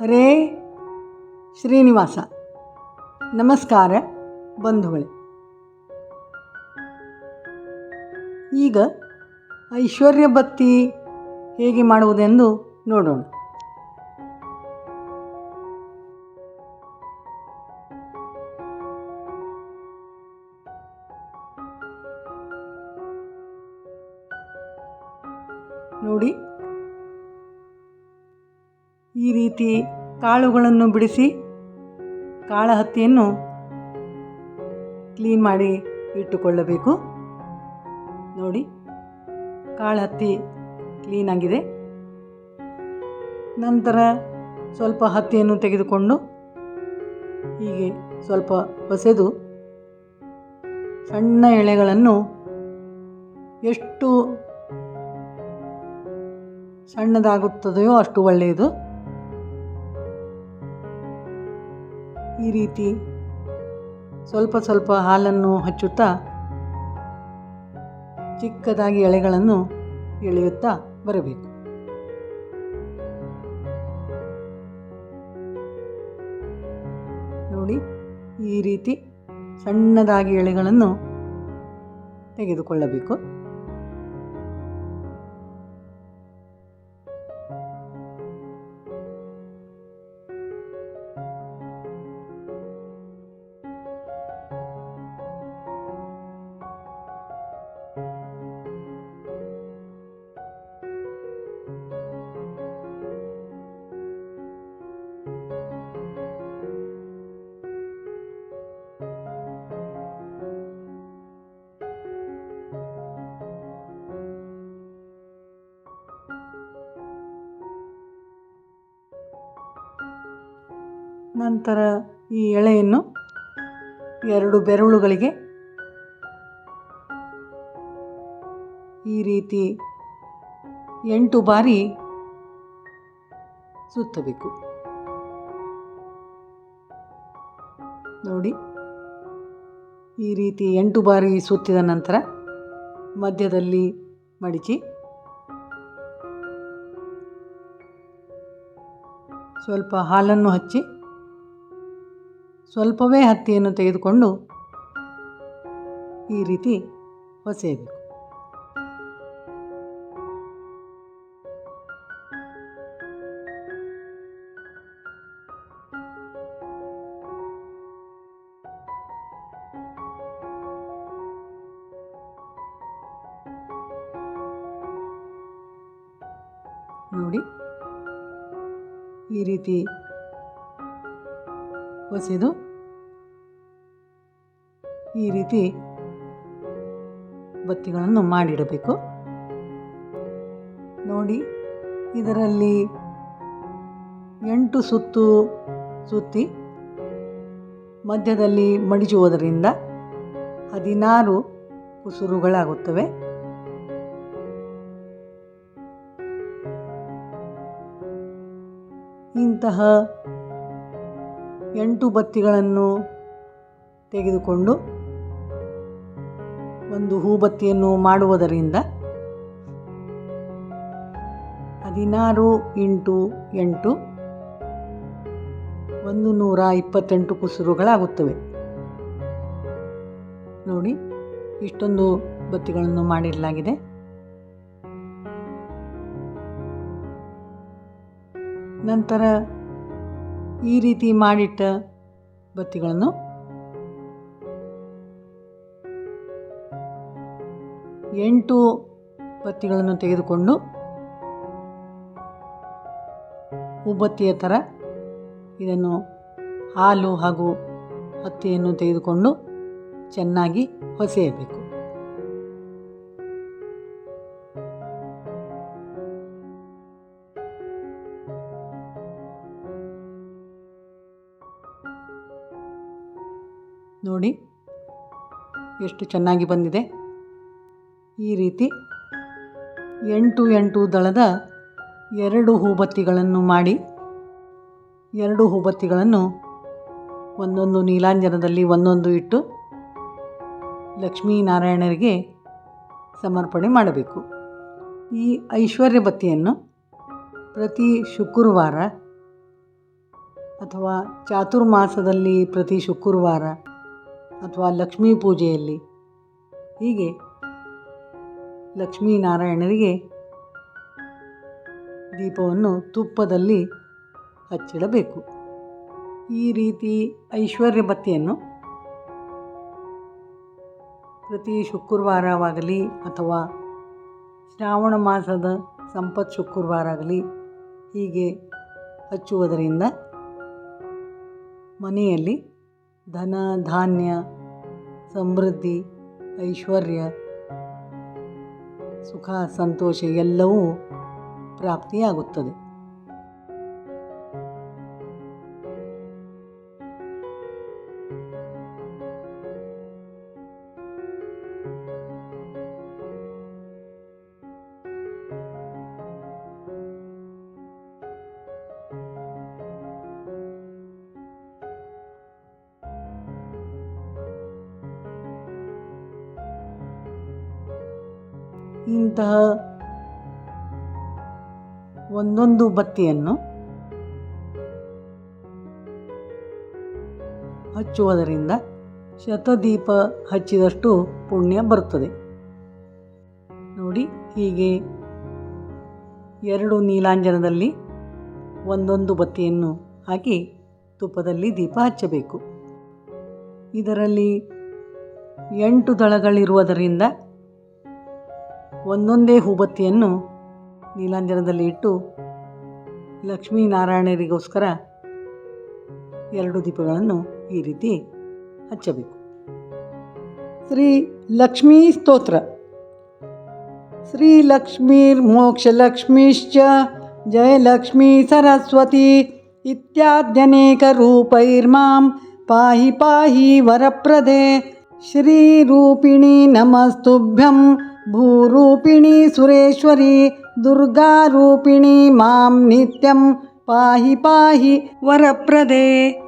ಹರೇ ಶ್ರೀನಿವಾಸ. ನಮಸ್ಕಾರ ಬಂಧುಗಳೇ. ಈಗ ಐಶ್ವರ್ಯ ಬತ್ತಿ ಹೇಗೆ ಮಾಡುವುದೆಂದು ನೋಡೋಣ. ನೋಡಿ ಈ ರೀತಿ ಕಾಳುಗಳನ್ನು ಬಿಡಿಸಿ ಕಾಳಹತ್ತಿಯನ್ನು ಕ್ಲೀನ್ ಮಾಡಿ ಇಟ್ಟುಕೊಳ್ಳಬೇಕು. ನೋಡಿ, ಕಾಳಹತ್ತಿ ಕ್ಲೀನಾಗಿದೆ ನಂತರ ಸ್ವಲ್ಪ ಹತ್ತಿಯನ್ನು ತೆಗೆದುಕೊಂಡು ಹೀಗೆ ಸ್ವಲ್ಪ ಬಸೆದು ಸಣ್ಣ ಎಳೆಗಳನ್ನು ಎಷ್ಟು ಸಣ್ಣದಾಗುತ್ತದೆಯೋ ಅಷ್ಟು ಒಳ್ಳೆಯದು. ಈ ರೀತಿ ಸ್ವಲ್ಪ ಸ್ವಲ್ಪ ಹಾಲನ್ನು ಹಚ್ಚುತ್ತಾ ಚಿಕ್ಕದಾಗಿ ಎಳೆಗಳನ್ನು ಎಳೆಯುತ್ತಾ ಬರಬೇಕು. ನೋಡಿ, ಈ ರೀತಿ ಸಣ್ಣದಾಗಿ ಎಳೆಗಳನ್ನು ತೆಗೆದುಕೊಳ್ಳಬೇಕು. ನಂತರ ಈ ಎಳೆಯನ್ನು ಎರಡು ಬೆರಳುಗಳಿಗೆ ಈ ರೀತಿ ಎಂಟು ಬಾರಿ ಸುತ್ತಬೇಕು. ನೋಡಿ, ಈ ರೀತಿ ಎಂಟು ಬಾರಿ ಸುತ್ತಿದ ನಂತರ ಮಧ್ಯದಲ್ಲಿ ಮಡಿಚಿ, ಸ್ವಲ್ಪ ಹಾಲನ್ನು ಹಚ್ಚಿ ಸ್ವಲ್ಪವೇ ಹತ್ತಿಯನ್ನು ತೆಗೆದುಕೊಂಡು ಈ ರೀತಿ ಹೊಸೆಯಬೇಕು. ನೋಡಿ ಈ ರೀತಿ ಹೊಸೆದು ಈ ರೀತಿ ಬತ್ತಿಗಳನ್ನು ಮಾಡಿಡಬೇಕು. ನೋಡಿ, ಇದರಲ್ಲಿ ಎಂಟು ಸುತ್ತು ಸುತ್ತಿ ಮಧ್ಯದಲ್ಲಿ ಮಡಿಚುವುದರಿಂದ ಹದಿನಾರು ಕುಸುರುಗಳಾಗುತ್ತವೆ ಇಂತಹ ಎಂಟು ಬತ್ತಿಗಳನ್ನು ತೆಗೆದುಕೊಂಡು ಒಂದು ಹೂಬತ್ತಿಯನ್ನು ಮಾಡುವುದರಿಂದ ಹದಿನಾರು ಇಂಟು ಎಂಟು ಒಂದು ನೂರ ಇಪ್ಪತ್ತೆಂಟು ಕುಸುರುಗಳಾಗುತ್ತವೆ. ನೋಡಿ, ಇಷ್ಟೊಂದು ಬತ್ತಿಗಳನ್ನು ಮಾಡಿರಲಾಗಿದೆ. ನಂತರ ಈ ರೀತಿ ಮಾಡಿಟ್ಟ ಬತ್ತಿಗಳನ್ನು ಎಂಟು ಬತ್ತಿಗಳನ್ನು ತೆಗೆದುಕೊಂಡು ಉಬ್ಬತ್ತಿಯ ಥರ ಇದನ್ನು ಹಾಲು ಹಾಗೂ ಹತ್ತಿಯನ್ನು ತೆಗೆದುಕೊಂಡು ಚೆನ್ನಾಗಿ ಹೊಸೆಯಬೇಕು. ನೋಡಿ, ಎಷ್ಟು ಚೆನ್ನಾಗಿ ಬಂದಿದೆ. ಈ ರೀತಿ ಎಂಟು ಎಂಟು ದಳದ ಎರಡು ಹೂಬತ್ತಿಗಳನ್ನು ಮಾಡಿ, ಎರಡು ಹೂಬತ್ತಿಗಳನ್ನು ಒಂದೊಂದು ನೀಲಾಂಜನದಲ್ಲಿ ಒಂದೊಂದು ಇಟ್ಟು ಲಕ್ಷ್ಮೀನಾರಾಯಣರಿಗೆ ಸಮರ್ಪಣೆ ಮಾಡಬೇಕು. ಈ ಐಶ್ವರ್ಯ ಬತ್ತಿಯನ್ನು ಪ್ರತಿ ಶುಕ್ರವಾರ ಅಥವಾ ಚಾತುರ್ಮಾಸದಲ್ಲಿ ಪ್ರತಿ ಶುಕ್ರವಾರ ಅಥವಾ ಲಕ್ಷ್ಮೀ ಪೂಜೆಯಲ್ಲಿ. ಹೀಗೆ ಲಕ್ಷ್ಮೀನಾರಾಯಣರಿಗೆ ದೀಪವನ್ನು ತುಪ್ಪದಲ್ಲಿ ಹಚ್ಚಿಡಬೇಕು. ಈ ರೀತಿ ಐಶ್ವರ್ಯ ಬತ್ತಿಯನ್ನು ಪ್ರತಿ ಶುಕ್ರವಾರವಾಗಲಿ ಅಥವಾ ಶ್ರಾವಣ ಮಾಸದ ಸಂಪತ್ ಶುಕ್ರವಾರ ಆಗಲಿ ಹೀಗೆ ಹಚ್ಚುವುದರಿಂದ ಮನೆಯಲ್ಲಿ ಧನ ಧಾನ್ಯ ಸಮೃದ್ಧಿ ಐಶ್ವರ್ಯ ಸುಖ ಸಂತೋಷ ಎಲ್ಲವೂ ಪ್ರಾಪ್ತಿಯಾಗುತ್ತದೆ. ಇಂತಹ ಒಂದೊಂದು ಬತ್ತಿಯನ್ನು ಹಚ್ಚುವುದರಿಂದ ಶತದೀಪ ಹಚ್ಚಿದಷ್ಟು ಪುಣ್ಯ ಬರುತ್ತದೆ. ನೋಡಿ, ಹೀಗೆ ಎರಡು ನೀಲಾಂಜನದಲ್ಲಿ ಒಂದೊಂದು ಬತ್ತಿಯನ್ನು ಹಾಕಿ ತುಪ್ಪದಲ್ಲಿ ದೀಪ ಹಚ್ಚಬೇಕು. ಇದರಲ್ಲಿ ಎಂಟು ದಳಗಳಿರುವುದರಿಂದ ಒಂದೊಂದೇ ಹೂಬತ್ತಿಯನ್ನು ನೀಲಾಂಜನದಲ್ಲಿ ಇಟ್ಟು ಲಕ್ಷ್ಮೀನಾರಾಯಣರಿಗೋಸ್ಕರ ಎರಡು ದೀಪಗಳನ್ನು ಈ ರೀತಿ ಹಚ್ಚಬೇಕು. ಶ್ರೀ ಲಕ್ಷ್ಮೀ ಸ್ತೋತ್ರ. ಶ್ರೀ ಮೋಕ್ಷಲಕ್ಷ್ಮೀಶ್ಚ ಜಯಲಕ್ಷ್ಮೀ ಸರಸ್ವತಿ ಇತ್ಯಾದ್ಯನೇಕರೂಪೈರ್ಮಾಂ ಪಾಹಿ ಪಾಹಿ ವರಪ್ರದೆ ಶ್ರೀರೂಪಿಣಿ ನಮಸ್ತುಭ್ಯಂ भूरूपिणि सुरेश्वरी दुर्गारूपिणि मां नित्यं पाहि पाहि वरप्रदे।